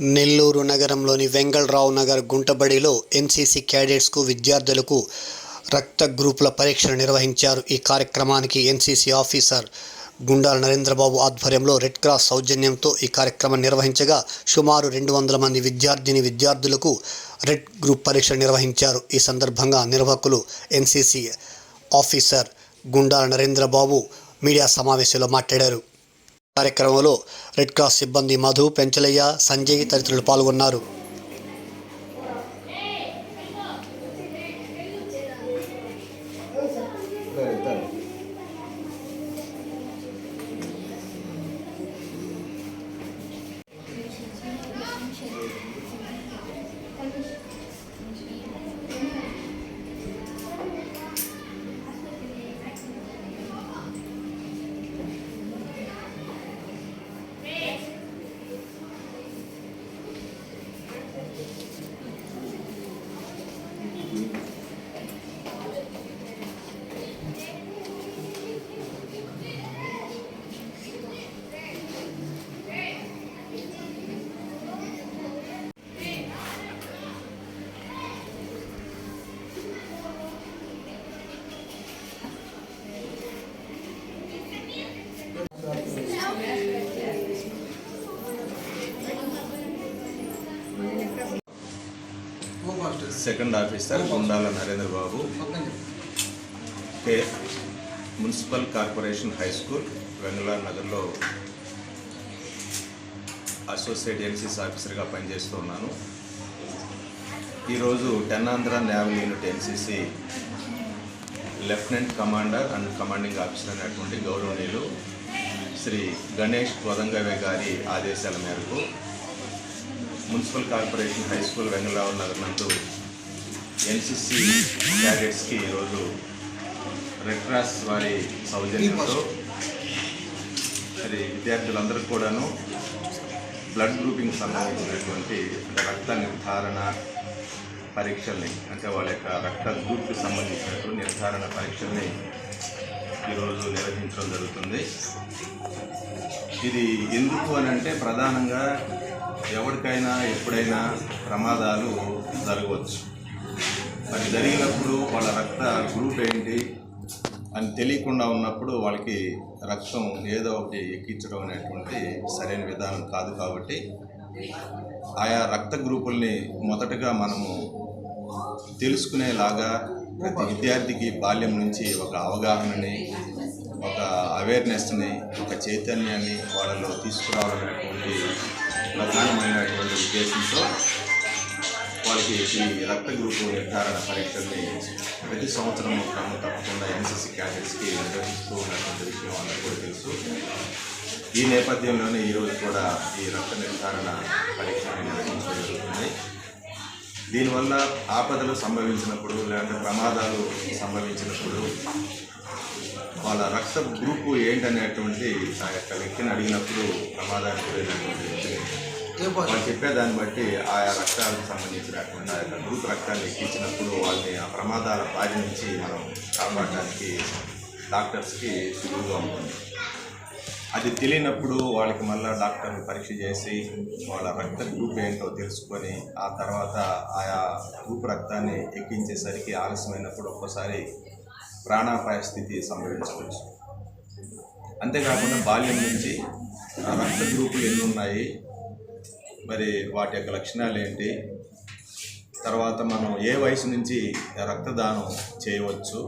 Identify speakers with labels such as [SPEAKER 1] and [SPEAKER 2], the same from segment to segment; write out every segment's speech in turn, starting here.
[SPEAKER 1] నెల్లూరు నగరంలోని వెంగళరావు నగర్ గుంటబడిలో ఎన్సీసీ క్యాడెట్స్కు విద్యార్థులకు రక్త గ్రూపుల పరీక్షలు నిర్వహించారు. ఈ కార్యక్రమానికి ఎన్సీసీ ఆఫీసర్ గుండాల నరేంద్రబాబు ఆధ్వర్యంలో రెడ్ క్రాస్ సౌజన్యంతో ఈ కార్యక్రమం నిర్వహించగా సుమారు రెండు వందల మంది విద్యార్థిని విద్యార్థులకు రెడ్ గ్రూప్ పరీక్షలు నిర్వహించారు. ఈ సందర్భంగా నిర్వాహకులు NCC officer Gundala Narendrababu media సమావేశంలో మాట్లాడారు. కార్యక్రమంలో రెడ్ క్రాస్ సిబ్బంది మధు పెంచలయ్య సంజయ్ తదితరులు పాల్గొన్నారు.
[SPEAKER 2] Second officer Gundala Narendra Babu K municipal corporation high school Vengaluru నగర్లో అసోసియేట్ ఎన్సీసీ ఆఫీసర్గా పనిచేస్తున్నాను ఈరోజు టెన్నాంధ్ర naval unit NCC lieutenant commander and commanding officer అయినటువంటి గౌరవనీయులు శ్రీ గణేష్ కోదంగవే గారి ఆదేశాల మేరకు municipal corporation high school Vengalarao Nagar నందు ఎన్సిసి క్యాడెట్స్కి ఈరోజు రెడ్ క్రాస్ వారి సౌజన్యంతో మరి విద్యార్థులందరూ కూడాను బ్లడ్ గ్రూపింగ్ సంబంధించినటువంటి అంటే రక్త నిర్ధారణ పరీక్షల్ని అంటే వాళ్ళ యొక్క రక్త గ్రూప్కి సంబంధించినటువంటి నిర్ధారణ పరీక్షల్ని ఈరోజు నిర్వహించడం జరుగుతుంది. ఇది ఎందుకు అని అంటే ప్రధానంగా ఎవరికైనా ఎప్పుడైనా ప్రమాదాలు జరగవచ్చు. అది జరిగినప్పుడు వాళ్ళ రక్త గ్రూప్ ఏంటి అని తెలియకుండా ఉన్నప్పుడు వాళ్ళకి రక్తం ఏదో ఒకటి ఎక్కించడం అనేటువంటి సరైన విధానం కాదు కాబట్టి ఆయా రక్త గ్రూపుల్ని మొదటగా మనము తెలుసుకునేలాగా ప్రతి విద్యార్థికి బాల్యం నుంచి ఒక అవగాహనని ఒక అవేర్నెస్ని ఒక చైతన్యాన్ని వాళ్ళలో తీసుకురావాలనేటువంటి ప్రధానమైనటువంటి ఉద్దేశంతో వాళ్ళకి ఈ రక్త గ్రూపు నిర్ధారణ పరీక్షల్ని ప్రతి సంవత్సరం క్రమం తప్పకుండా ఎన్సీసీ క్యాడెట్స్కి నిర్వహిస్తూ ఉన్నటువంటి విషయం అందరూ కూడా తెలుసు. ఈ నేపథ్యంలోనే ఈరోజు కూడా ఈ రక్త నిర్ధారణ పరీక్షని నిర్వహించడం జరుగుతుంది. దీనివల్ల ఆపదలు సంభవించినప్పుడు లేదంటే ప్రమాదాలు సంభవించినప్పుడు వాళ్ళ రక్త గ్రూపు ఏంటనేటువంటి ఆ యొక్క వ్యక్తిని అడిగినప్పుడు ప్రమాదానికి గురైనటువంటి వ్యక్తిని వాళ్ళు చెప్పే దాన్ని బట్టి ఆయా రక్తాలకు సంబంధించినటువంటి ఆ యొక్క గ్రూప్ రక్తాన్ని ఎక్కించినప్పుడు వాళ్ళని ఆ ప్రమాదాల బారి నుంచి మనం కాపాడడానికి డాక్టర్స్కి సులువుగా ఉంటుంది. అది తెలియనప్పుడు వాళ్ళకి మళ్ళీ డాక్టర్ని పరీక్ష చేసి వాళ్ళ రక్త గ్రూప్ ఏంటో తెలుసుకొని ఆ తర్వాత ఆయా గ్రూప్ రక్తాన్ని ఎక్కించేసరికి ఆలస్యమైనప్పుడు ఒక్కోసారి ప్రాణాపాయ స్థితి సంభవించవచ్చు. అంతేకాకుండా బాల్యం నుంచి ఆ రక్త గ్రూపులు ఎన్ని ఉన్నాయి? మరి వాటి యొక్క లక్షణాలు ఏంటి? తర్వాత మనం ఏ వయసు నుంచి రక్తదానం చేయవచ్చు?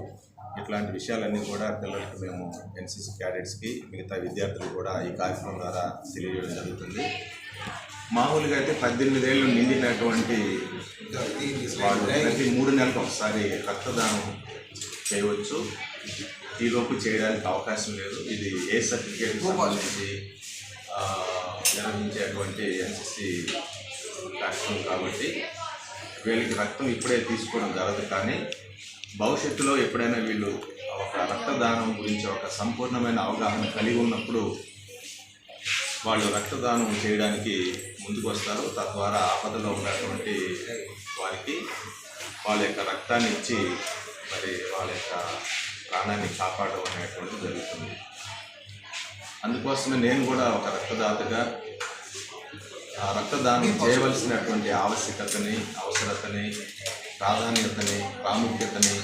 [SPEAKER 2] ఇట్లాంటి విషయాలన్నీ కూడా పిల్లలకి మేము ఎన్సీసీ క్యాడెట్స్కి మిగతా విద్యార్థులు కూడా ఈ కార్యక్రమం ద్వారా తెలియజేయడం జరుగుతుంది. మామూలుగా అయితే పద్దెనిమిది ఏళ్ళు నిండినటువంటి వాళ్ళు ప్రతి మూడు నెలలకు ఒకసారి రక్తదానం చేయవచ్చు. ఈలోపు చేయడానికి అవకాశం లేదు. ఇది ఏ సర్టిఫికేట్ సంబంధించి నిర్వహించేటువంటి ఎన్సీసీ కార్యక్రమం కాబట్టి వీళ్ళకి రక్తం ఇప్పుడే తీసుకోవడం జరగదు కానీ భవిష్యత్తులో ఎప్పుడైనా వీళ్ళు ఒక రక్తదానం గురించి ఒక సంపూర్ణమైన అవగాహన కలిగి ఉన్నప్పుడు వాళ్ళు రక్తదానం చేయడానికి ముందుకు వస్తారు. తద్వారా ఆపదలో ఉన్నటువంటి వారికి వాళ్ళ యొక్క రక్తాన్ని ఇచ్చి మరి వాళ్ళ యొక్క ప్రాణాన్ని కాపాడడం అనేటువంటిది జరుగుతుంది. అందుకోసమే నేను కూడా ఒక రక్తదాతగా ఆ రక్తదానం చేయవలసినటువంటి ఆవశ్యకతని అవసరతని ప్రాధాన్యతని ప్రాముఖ్యతని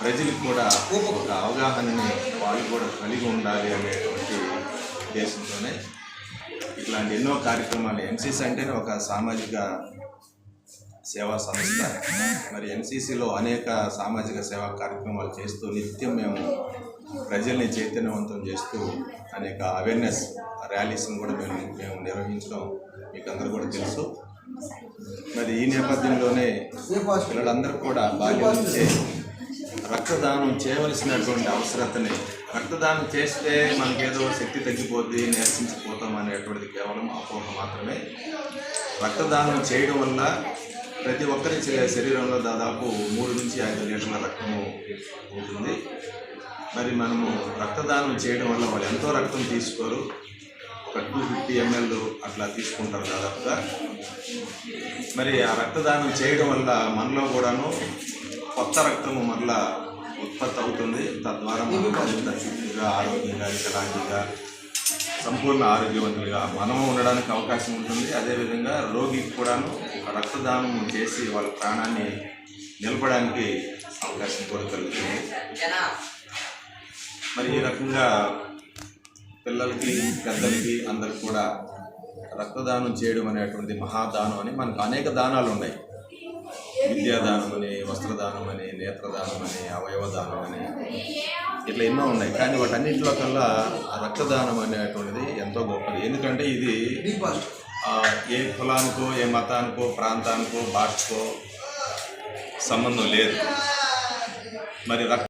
[SPEAKER 2] ప్రజలకు కూడా ఒక అవగాహనని వాళ్ళు కూడా కలిగి ఉండాలి అనేటువంటి ఉద్దేశంతోనే ఇట్లాంటి ఎన్నో కార్యక్రమాలు ఎన్సీసీ అంటేనే ఒక సామాజిక సేవా సంస్థ. మరి ఎన్సీసీలో అనేక సామాజిక సేవా కార్యక్రమాలు చేస్తూ నిత్యం మేము ప్రజల్ని చైతన్యవంతం చేస్తూ అనేక అవేర్నెస్ ర్యాలీస్ని కూడా మేము మేము నిర్వహించడం మీకు అందరూ కూడా తెలుసు. మరి ఈ నేపథ్యంలోనే పిల్లలందరూ కూడా బాల్యం నుంచే రక్తదానం చేయవలసినటువంటి అవసరతని రక్తదానం చేస్తే మనకేదో శక్తి తగ్గిపోద్ది నీరసించిపోతాం అనేటువంటిది కేవలం అపోహ మాత్రమే. రక్తదానం చేయడం వల్ల ప్రతి ఒక్కరి శరీ- శరీరంలో దాదాపు మూడు నుంచి ఐదు లీటర్ల రక్తము ఉంటుంది. మరి మనము రక్తదానం చేయడం వల్ల వాళ్ళు ఎంతో రక్తం తీసుకోరు. ఒక టూ ఫిఫ్టీ ఎంఎల్ అట్లా తీసుకుంటారు దాదాపుగా. మరి ఆ రక్తదానం చేయడం వల్ల మనలో కూడాను కొత్త రక్తము మరలా ఉత్పత్తి అవుతుంది. తద్వారా మనం మరింత ఆరోగ్యంగా వికలాంగిగా సంపూర్ణ ఆరోగ్యవంతులుగా మనము ఉండడానికి అవకాశం ఉంటుంది. అదేవిధంగా రోగికి కూడాను ఒక రక్తదానం చేసి వాళ్ళ ప్రాణాన్ని నిలపడానికి అవకాశం కూడా కలుగుతుంది. మరి ఈ రకంగా పిల్లలకి పెద్దలకి అందరికి కూడా రక్తదానం చేయడం అనేటువంటిది మహాదానం అని మనకు అనేక దానాలు ఉన్నాయి. విద్యాదానం అని వస్త్రదానం అని నేత్రదానం అని అవయవదానం అని ఇట్లా ఎన్నో ఉన్నాయి. కానీ వాటన్నింటిలో కల్లా ఆ రక్తదానం అనేటువంటిది ఎంతో గొప్పది. ఎందుకంటే ఇది ఏ కులానికో ఏ మతానికో ప్రాంతానికో భాషకో సంబంధం లేదు. మరి రక్త